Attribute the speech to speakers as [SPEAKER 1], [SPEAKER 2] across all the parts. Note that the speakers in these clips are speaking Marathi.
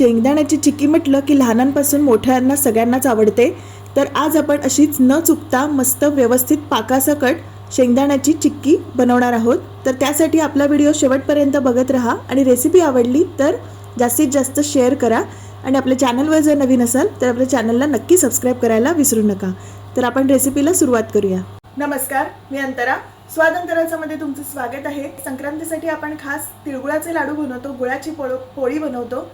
[SPEAKER 1] शेंगदाण्याची चिक्की म्हटलं की लहानांपासून मोठ्यांना सगळ्यांनाच आवडते तर आज आपण अशीच न चुकता मस्त व्यवस्थित पाकासकट शेंगदाण्याची चिक्की बनवणार आहोत. तर त्यासाठी आपला व्हिडिओ शेवटपर्यंत बघत राहा आणि रेसिपी आवडली तर जास्तीत जास्त शेअर करा. आणि आपल्या चॅनलवर जर नवीन असाल तर आपल्या चॅनलला नक्की सबस्क्राईब करायला विसरू नका. तर आपण रेसिपीला सुरुवात करूया. नमस्कार मी अंतरा. स्वातंत्र्यामध्ये तुमचं स्वागत आहे. संक्रांतीसाठी आपण खास तिळगुळाचे लाडू बनवतो गुळाची पोळ पोळी बनवतो.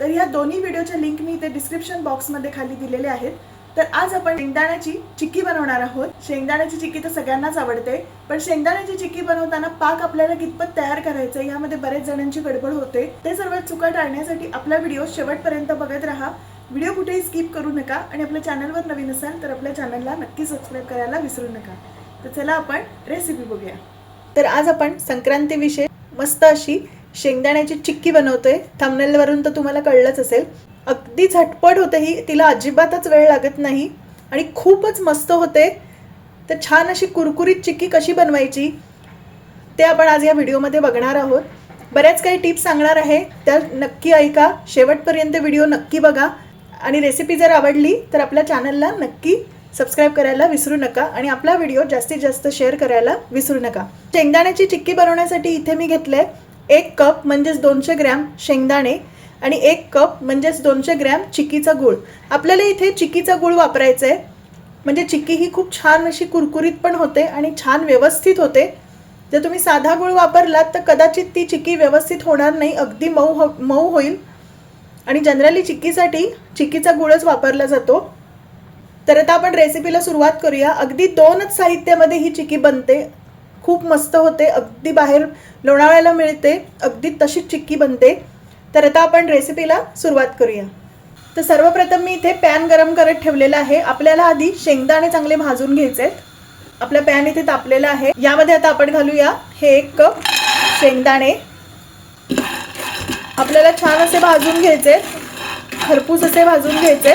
[SPEAKER 1] तर या दोन्ही व्हिडिओच्या लिंक मी इथे डिस्क्रिप्शन बॉक्समध्ये खाली दिलेले आहेत. तर आज आपण शेंगदाण्याची चिक्की बनवणार आहोत. शेंगदाण्याची चिक्की तर सगळ्यांनाच आवडते पण शेंगदाण्याची चिक्की बनवताना पाक आपल्याला कितपत तयार करायचं यामध्ये बरेच जणांची गडबड होते. ते सर्व चुका टाळण्यासाठी आपला व्हिडिओ शेवटपर्यंत बघत राहा. व्हिडिओ कुठेही स्किप करू नका आणि आपल्या चॅनलवर नवीन असाल तर आपल्या चॅनलला नक्की सबस्क्राईब करायला विसरू नका. तर चला आपण रेसिपी बघूया. तर आज आपण संक्रांतीविषयी मस्त अशी शेंगदाण्याची चिक्की बनवतोय. थंबनेलवरून तर तुम्हाला कळलंच असेल. अगदी झटपट होते ही. तिला अजिबातच वेळ लागत नाही. आणि खूपच मस्त होते. तर छान अशी कुरकुरीत चिक्की कशी बनवायची ते आपण आज या व्हिडिओमध्ये बघणार आहोत. बऱ्याच काही टिप्स सांगणार आहे. त्या नक्की ऐका. शेवटपर्यंत व्हिडिओ नक्की बघा. आणि रेसिपी जर आवडली तर आपल्या चॅनलला नक्की सबस्क्राईब करायला विसरू नका. आणि आपला व्हिडिओ जास्तीत जास्त शेअर करायला विसरू नका. शेंगदाण्याची चिक्की बनवण्यासाठी इथे मी घेतले एक कप म्हणजेच दोनशे ग्रॅम शेंगदाणे आणि एक कप म्हणजेच दोनशे ग्रॅम चिकीचा गूळ. आपल्याला इथे चिकीचा गूळ वापरायचा आहे म्हणजे चिक्की ही खूप छान अशी कुरकुरीत पण होते आणि छान व्यवस्थित होते. जर तुम्ही साधा गूळ वापरलात तर कदाचित ती चिक्की व्यवस्थित होणार नाही. अगदी मऊ हो मऊ होईल. आणि जनरली चिक्कीसाठी चिक्कीचा गुळच वापरला जातो. तर आता आपण रेसिपीला सुरुवात करूया. अगदी दोनच साहित्यामध्ये ही चिक्की बनते. खूप मस्त होते अगदी बाहेर लोणावळ्याला मिळते अगदी तशीच चिक्की बनते. तर आता आपण रेसिपीला सुरुवात करूया. तर सर्वप्रथम मी इथे पॅन गरम करत ठेवलेला आहे. आपल्याला आधी शेंगदाणे चांगले भाजून घ्यायचे आहेत. आपला पॅन इथे तापलेला आहे. यामध्ये आता आपण घालूया हे एक कप शेंगदाणे. आपल्याला छान असे भाजून घ्यायचे खरपूस असे भाजून घ्यायचे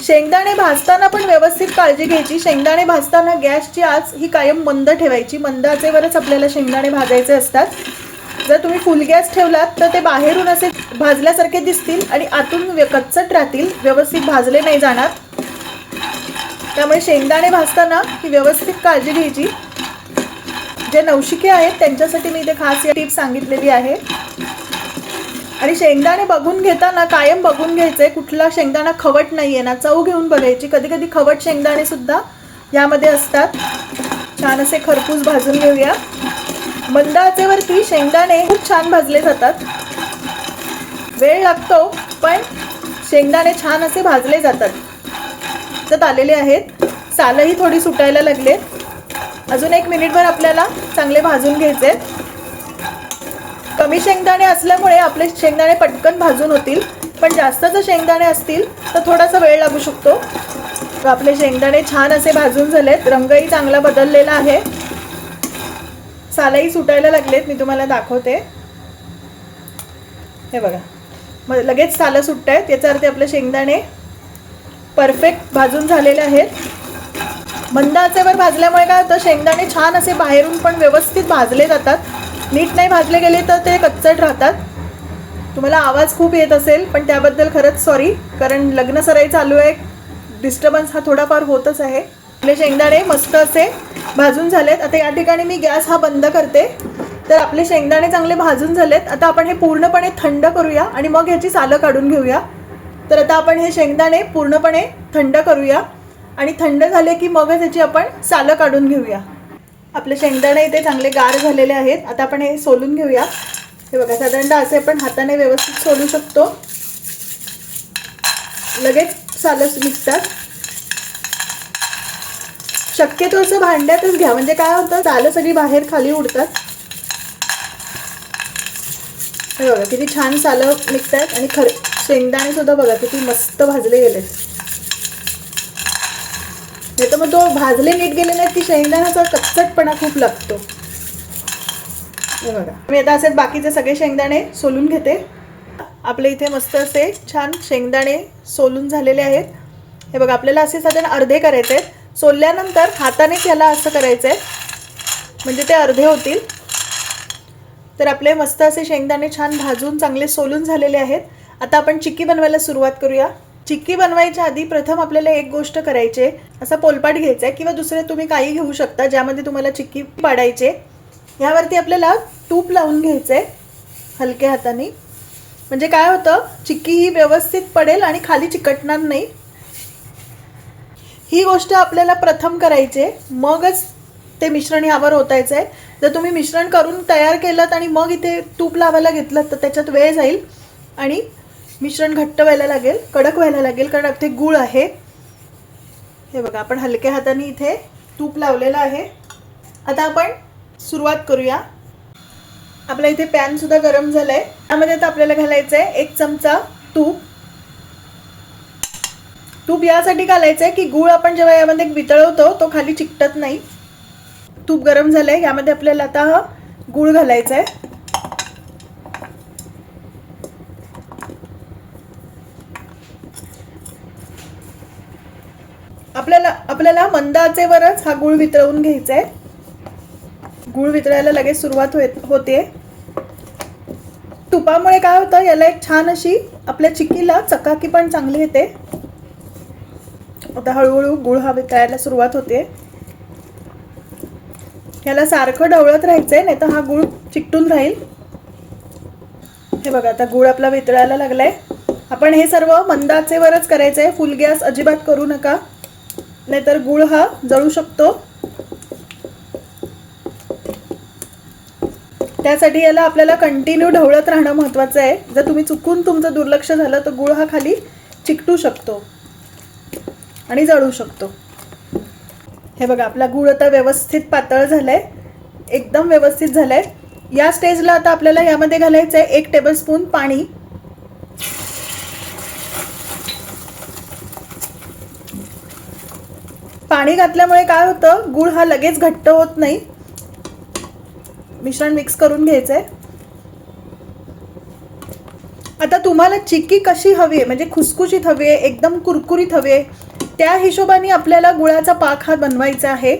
[SPEAKER 1] शेंगदाणे भाजताना पण व्यवस्थित काळजी घ्यायची. शेंगदाणे भाजताना गॅसची आच ही कायम मंद ठेवायची. मंद आचेवरच आपल्याला शेंगदाणे भाजायचे असतात. जर तुम्ही फुल गॅस ठेवलात तर ते बाहेरून असे भाजल्यासारखे दिसतील आणि आतून व्य- कच्चट राहतील. व्यवस्थित भाजले नाही जाणार. त्यामुळे शेंगदाणे भाजताना ही व्यवस्थित काळजी घ्यायची. जे नवशिके आहेत त्यांच्यासाठी मी इथे खास या टिप सांगितलेली आहे. आणि शेंगदाणे बघून घेताना कायम बघून घ्यायचंय कुठला शेंगदाणा खवट नाहीये ना चव घेऊन बघायची. कधी कधी खवट शेंगदाणे सुद्धा यामध्ये असतात. छान असे खरपूस भाजून घेऊया. मंद आचेवरती शेंगदाणे खूप छान भाजले जातात. वेळ लागतो पण शेंगदाणे छान असे भाजले जातात. त्यात आलेले आहेत. सालही थोडी सुटायला लागले अजून एक मिनिटभर आपल्याला चांगले भाजून घ्यायचे कमी शेंगदाणे असल्यामुळे आपले शेंगदाणे पटकन भाजून होतील. पण जास्त जर शेंगदाणे असतील तर थोडासा वेळ लागू शकतो. तर आपले शेंगदाणे छान असे भाजून झालेत. रंगही चांगला बदललेला आहे. सालाही सुटायला लागलेत. मी तुम्हाला दाखवते. हे बघा. मग लगेच सालं सुटत आहेत याचा अर्थ आपले शेंगदाणे परफेक्ट भाजून झालेले आहेत. मंद आचेवर भाजल्यामुळे काय होतं? शेंगदाणे छान असे बाहेरून पण व्यवस्थित भाजले जातात. नीट नाही भाजले गेले तर ते कच्चट राहतात. तुम्हाला आवाज खूप येत असेल पण त्याबद्दल खरंच सॉरी कारण लग्न सराई चालू आहे. डिस्टर्बन्स हा थोडाफार होतच आहे. आपले शेंगदाणे मस्त असे भाजून झालेत. आता या ठिकाणी मी गॅस हा बंद करते. तर आपले शेंगदाणे चांगले भाजून झालेत. आता आपण हे पूर्णपणे थंड करूया आणि मग ह्याची सालं काढून घेऊया. तर आता आपण हे शेंगदाणे पूर्णपणे थंड करूया. आणि थंड झाले की मगच ह्याची आपण सालं काढून घेऊया. आपले शेंगदाणे इथे चांगले गार झालेले आहेत. आता आपण हे सोलून घेऊया. हे बघा साधारणतः असे आपण हाताने व्यवस्थित सोलू शकतो. लगेच सालं निघतात. शक्यतो असं भांड्यातच घ्या. म्हणजे काय होतं सालं सगळी बाहेर खाली उडतात. हे बघा किती छान सालं निघतात आणि खर शेंगदाणे सुद्धा बघा किती मस्त भाजले गेलेत. नाही तर मग तो भाजले नीट गेले नाहीत की शेंगदाण्याचा कच्चटपणा खूप लागतो. हे बघा. मी आता असेच बाकीचे सगळे शेंगदाणे सोलून घेते. आपले इथे मस्त असे छान शेंगदाणे सोलून झालेले आहेत. हे बघा आपल्याला असे साधारण अर्धे करायचे आहेत. सोलल्यानंतर हातानेच याला असं करायचं आहे म्हणजे ते अर्धे होतील. तर आपले मस्त असे शेंगदाणे छान भाजून चांगले सोलून झालेले आहेत. आता आपण चिक्की बनवायला सुरुवात करूया. चिक्की बनवायच्या आधी प्रथम आपल्याला एक गोष्ट करायची आहे. असा पोलपाट घ्यायचा आहे किंवा दुसरे तुम्ही काही घेऊ शकता ज्यामध्ये तुम्हाला चिक्की पाडायची ह्यावरती आपल्याला तूप लावून घ्यायचं आहे हलक्या हाताने. म्हणजे काय होतं चिक्की ही व्यवस्थित पडेल आणि खाली चिकटणार नाही. ही गोष्ट आपल्याला प्रथम करायची आहे. मगच ते मिश्रण यावर ओतायचं आहे जर तुम्ही मिश्रण करून तयार केलं आणि मग इथे तूप लावायला घेतलं तर त्याच्यात वेळ जाईल. आणि मिश्रण घट्ट व्हायला लागेल कडक व्हायला लागेल कारण ते गूळ आहे. हे बघा आपण हलक्या हाताने इथे तूप लावलेलं आहे. आता आपण सुरुवात करूया. आपल्या इथे पॅनसुद्धा गरम गरम आहे त्यामध्ये आता आपल्याला घालायचं आहे एक चमचा तूप. तूप यासाठी घालायचं आहे की गूळ आपण जेव्हा यामध्ये वितळवतो तो खाली चिकटत नाही. तूप गरम झालंय यामध्ये आपल्याला आता गूळ घालायचा आहे आपल्याला मंदाचेवरच हा गूळ वितळवून घ्यायचा आहे गूळ वितळायला लगेच सुरुवात होते. तुपामुळे काय होतं याला एक छान अशी आपल्या चिक्कीला चकाकी पण चांगली येते. आता हळूहळू गुळ हा वितळायला सुरुवात होते. याला सारखं ढवळत राहायचंय नाही तर हा गुळ चिकटून राहील. हे बघा आता गुळ आपला वितळायला लागलाय. आपण हे सर्व मंदाचेवरच करायचंय. फुल गॅस अजिबात करू नका. नाहीतर गुळ हा जळू शकतो. त्यासाठी याला आपल्याला कंटिन्यू ढवळत राहणं महत्त्वाचं आहे. जर तुम्ही चुकून तुमचं दुर्लक्ष झालं तर गुळ हा खाली चिकटू शकतो आणि जळू शकतो. हे बघा आपला गूळ आता व्यवस्थित पातळ झालाय. एकदम व्यवस्थित झालाय. या स्टेजला आता आपल्याला यामध्ये घालायचं आहे एक टेबलस्पून पाणी. पाणी घातल्यामुळे काय होतं? गूळ हा लगेच घट्ट होत नाही. मिश्रण मिक्स करून घ्यायचं आहे आता तुम्हाला चिक्की कशी हवी आहे? म्हणजे खुसखुशीत हवी आहे एकदम कुरकुरीत हवी आहे. त्या हिशोबाने आपल्याला गुळाचा पाक हा बनवायचा आहे.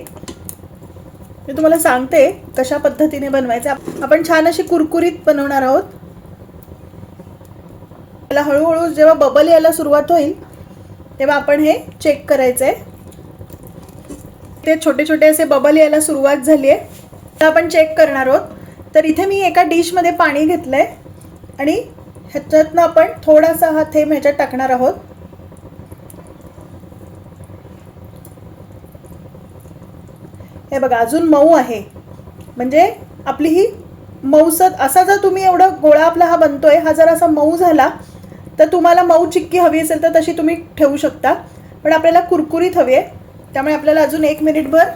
[SPEAKER 1] मी तुम्हाला सांगते कशा पद्धतीने बनवायचा आपण छान अशी कुरकुरीत बनवणार आहोत. त्याला हळूहळू जेव्हा बबल यायला सुरुवात होईल तेव्हा आपण हे चेक करायचं आहे ते छोटे छोटे असे बबल यायला सुरुवात झाली आहे तर आपण चेक करणार आहोत. तर इथे मी एका डिशमध्ये पाणी घेतलं आहे आणि ह्याच्यातनं आपण थोडासा हा थेंब ह्याच्यात टाकणार आहोत. हे बघा अजून मऊ आहे. म्हणजे आपली ही मऊसत असा जर तुम्ही एवढं गोळा आपला हा बनतोय हा जर असा मऊ झाला तर तुम्हाला मऊ चिक्की हवी असेल तर तशी तुम्ही ठेवू शकता. पण आपल्याला कुरकुरीत हवी आहे. त्यामुळे आपल्याला अजून एक मिनिटभर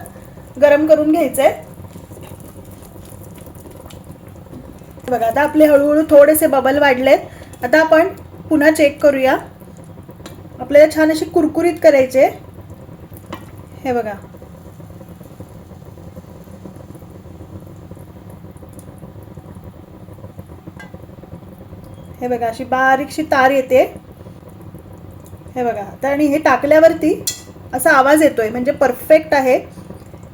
[SPEAKER 1] गरम करून घ्यायचं आहे बघा आता आपले हळूहळू थोडेसे बबल वाढलेत. आता आपण पुन्हा चेक करूया. आपल्याला छान अशी कुरकुरीत करायचे. हे बघा. हे बघा अशी बारीकशी तार येते. हे बघा आता आणि हे टाकल्यावरती असा आवाज येतोय म्हणजे परफेक्ट आहे.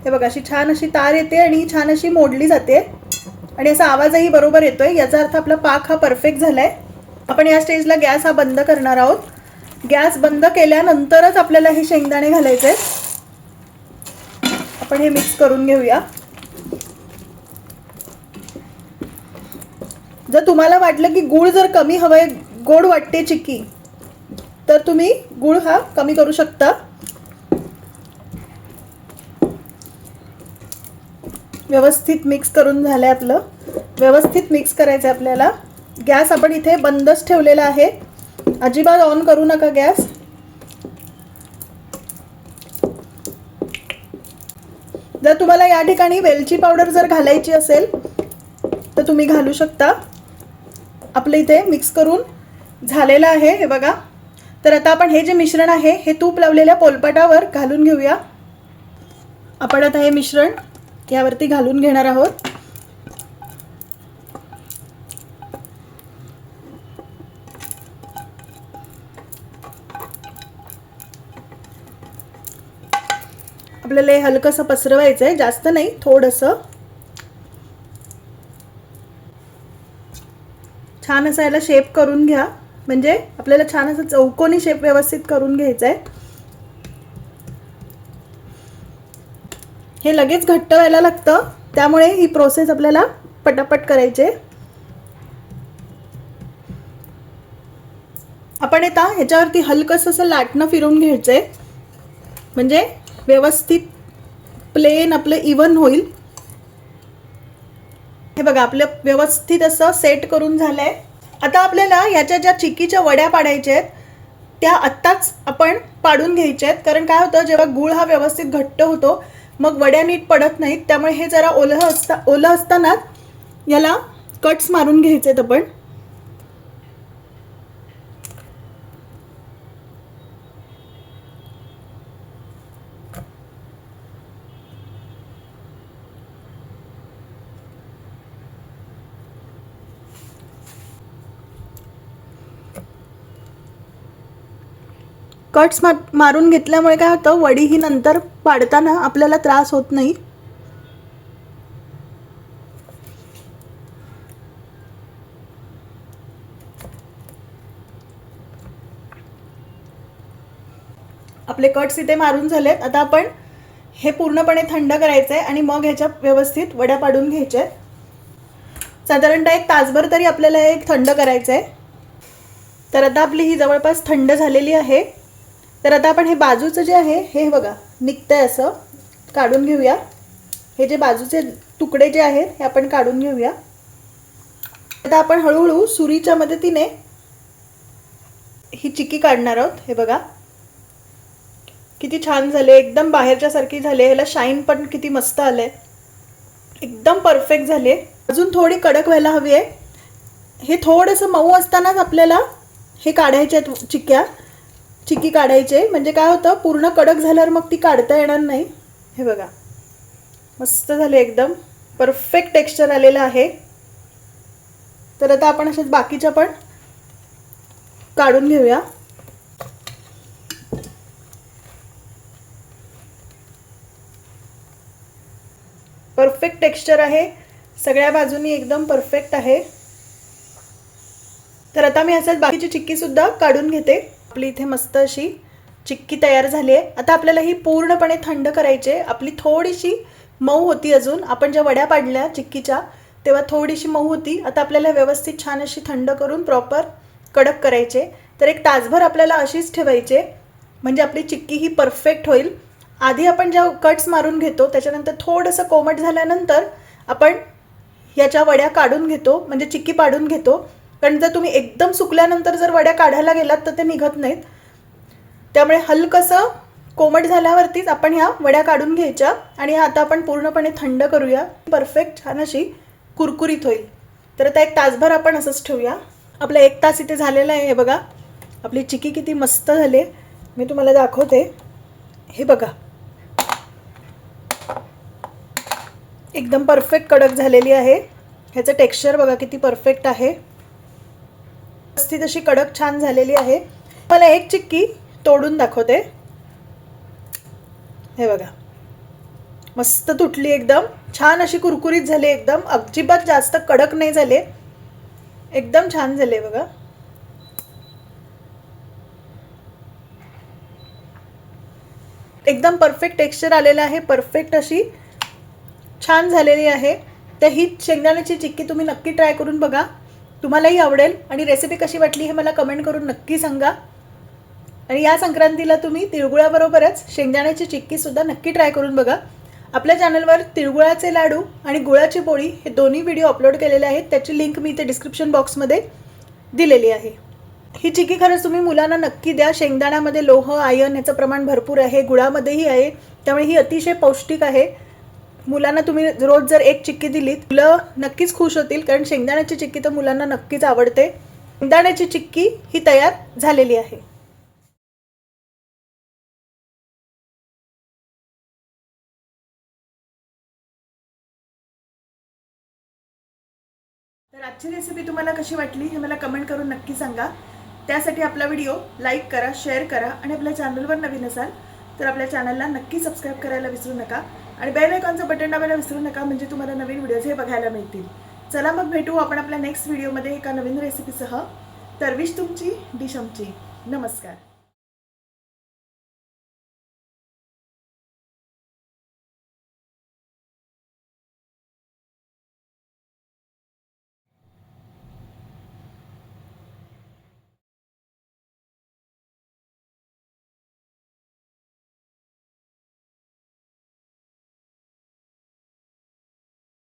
[SPEAKER 1] हे बघा अशी छान अशी तार येते आणि ही छान अशी मोडली जाते. आणि असा आवाजही बरोबर येतोय. याचा अर्थ आपला पाक हा परफेक्ट झालाय. आपण या स्टेजला गॅस हा बंद करणार आहोत. गॅस बंद केल्यानंतरच आपल्याला हे शेंगदाणे घालायचे आपण हे मिक्स करून घेऊया. जर तुम्हाला वाटलं की गूळ जर कमी हवंय गोड वाटते चिक्की तर तुम्ही गूळ हा कमी करू शकता. व्यवस्थित मिक्स करून झालंय आपलं. व्यवस्थित मिक्स करायचं आहे आपल्याला. गॅस आपण इथे बंदच ठेवलेला आहे. अजिबात ऑन करू नका गॅस. जर तुम्हाला या ठिकाणी वेलची पावडर जर घालायची असेल तर तुम्ही घालू शकता. आपलं इथे मिक्स करून झालेलं आहे हे बघा. तर आता आपण हे जे मिश्रण आहे हे तूप लावलेल्या पोलपाटावर घालून घेऊया. आपण आता हे मिश्रण यावरती घालून घेणार आहोत. आपल्याला हे हलकंसं पसरवायचं आहे जास्त नाही थोडंसं. छान असं याला शेप करून घ्या. म्हणजे आपल्याला छान असं चौकोनी शेप व्यवस्थित करून घ्यायचा आहे हे लगेच घट्ट व्हायला लागतं. त्यामुळे ही प्रोसेस आपल्याला पटापट करायची आपण आता ह्याच्यावरती हलकंसं असं लाटणं फिरून घ्यायचं आहे म्हणजे व्यवस्थित प्लेन आपलं इवन होईल. हे बघा आपलं व्यवस्थित असं सेट करून झालंय. आता आपल्याला याच्या ज्या चिकीच्या वड्या पाडायच्या आहेत त्या आत्ताच आपण पाडून घ्यायच्या आहेत. कारण काय होतं जेव्हा गुळ हा व्यवस्थित घट्ट होतो मग वड्या नीट पडत नाहीत त्यामुळे हे जरा ओलं असता ओलं असतानाच याला कट्स मारून घ्यायचे आहेत आपण. कट्स मा मारून घेतल्यामुळे काय होतं वडी ही नंतर पाडताना आपल्याला त्रास होत नाही. आपले कट्स इथे मारून झालेत. आता आपण हे पूर्णपणे थंड करायचं आहे आणि मग ह्याच्या व्यवस्थित वड्या पाडून घ्यायच्या आहेत. साधारणतः एक तासभर तरी आपल्याला हे थंड करायचं आहे तर आता आपली ही जवळपास थंड झालेली आहे. तर आता आपण हे बाजूचं जे आहे हे बघा निघतंय असं. काढून घेऊया. हे जे बाजूचे तुकडे जे आहेत हे आपण काढून घेऊया. आता आपण हळूहळू सुरीच्या मदतीने ही चिक्की काढणार आहोत. हे बघा. किती छान झाले एकदम बाहेरच्या सारखी झाले ह्याला शाईन पण किती मस्त आलंय. एकदम परफेक्ट झाले अजून थोडी कडक व्हायला हवी आहे. हे थोडंसं मऊ असतानाच आपल्याला हे काढायचे आहेत चिक्क्या. चिक्की काढायचे. म्हणजे काय होतं पूर्ण कडक झाल्यावर मग ती काढता येणार नाही. हे बघा. मस्त झाले एकदम. परफेक्ट टेक्स्चर आलेलं आहे. तर आता आपण अशाच बाकीच्या पण काढून घेऊया. परफेक्ट टेक्स्चर आहे. सगळ्या बाजूनी एकदम परफेक्ट आहे. तर आता मी असंच बाकीची चिक्की सुद्धा काढून घेते. आपली इथे मस्त अशी चिक्की तयार झाली आहे. आता आपल्याला ही पूर्णपणे थंड करायची आहे. आपली थोडीशी मऊ होती अजून. आपण ज्या वड्या पाडल्या चिक्कीच्या तेव्हा थोडीशी मऊ होती. आता आपल्याला व्यवस्थित छान अशी थंड करून प्रॉपर कडक करायचे तर एक तासभर आपल्याला अशीच ठेवायचे म्हणजे आपली चिक्की ही परफेक्ट होईल. आधी आपण ज्या कट्स मारून घेतो त्याच्यानंतर थोडंसं कोमट झाल्यानंतर आपण याच्या वड्या काढून घेतो. म्हणजे चिक्की पाडून घेतो. कारण जर तुम्ही एकदम सुकल्यानंतर जर वड्या काढायला गेलात तर ते निघत नाहीत. त्यामुळे हलकंसं कोमट झाल्यावरतीच आपण ह्या वड्या काढून घ्यायच्या आणि आता आपण पूर्णपणे थंड करूया. परफेक्ट छान अशी कुरकुरीत होईल. तर आता एक तासभर आपण असंच ठेवूया. आपला एक तास इथे झालेला आहे हे बघा. आपली चिकी किती मस्त झाली. मी तुम्हाला दाखवते. हे बघा. एकदम परफेक्ट कडक झालेली आहे. ह्याचं टेक्स्चर बघा किती परफेक्ट आहे. व्यवस्थित तशी कडक छान झालेली आहे. मला एक चिक्की तोडून दाखवते. हे बघा. मस्त तुटली एकदम. छान अशी कुरकुरीत झाली एकदम. अजिबात जास्त कडक नाही झाले. एकदम छान झाले बघा. एकदम परफेक्ट टेक्स्चर आलेलं आहे. परफेक्ट अशी छान झालेली आहे. तर ही शेंगदाण्याची चिक्की तुम्ही नक्की ट्राय करून बघा. तुम्हालाही आवडेल. आणि रेसिपी कशी वाटली हे मला कमेंट करून नक्की सांगा. आणि या संक्रांतीला तुम्ही तिळगुळाबरोबरच शेंगदाण्याची चिक्कीसुद्धा नक्की ट्राय करून बघा. आपल्या चॅनलवर तिळगुळाचे लाडू आणि गुळाची पोळी हे दोन्ही व्हिडिओ अपलोड केलेले आहेत. त्याची लिंक मी इथे डिस्क्रिप्शन बॉक्समध्ये दिलेली आहे. ही चिक्की खरंच तुम्ही मुलांना नक्की द्या. शेंगदाण्यामध्ये लोह आयन ह्याचं प्रमाण भरपूर आहे. गुळामध्येही आहे. त्यामुळे ही अतिशय पौष्टिक आहे. मुलांना तुम्ही रोज जर एक चिक्की दिलीत मुलं नक्कीच खुश होतील कारण शेंगदाण्याची चिक्की तर मुलांना नक्कीच आवडते. शेंगदाण्याची चिक्की ही तयार झालेली आहे. तर आजची रेसिपी तुम्हाला कशी वाटली हे मला कमेंट करून नक्की सांगा. त्यासाठी आपला व्हिडिओ लाईक करा शेअर करा आणि आपल्या चॅनलवर नवीन असाल तर आपल्या चॅनलला नक्की सबस्क्राईब करायला विसरू नका. आणि बेल आयकॉनचं बटन दाबायला विसरू नका म्हणजे तुम्हाला नवीन व्हिडिओज हे बघायला मिळतील. चला मग भेटू आपण आपल्या नेक्स्ट व्हिडिओमध्ये एका नवीन रेसिपीसह तरविश तुमची डिश आमची. नमस्कार.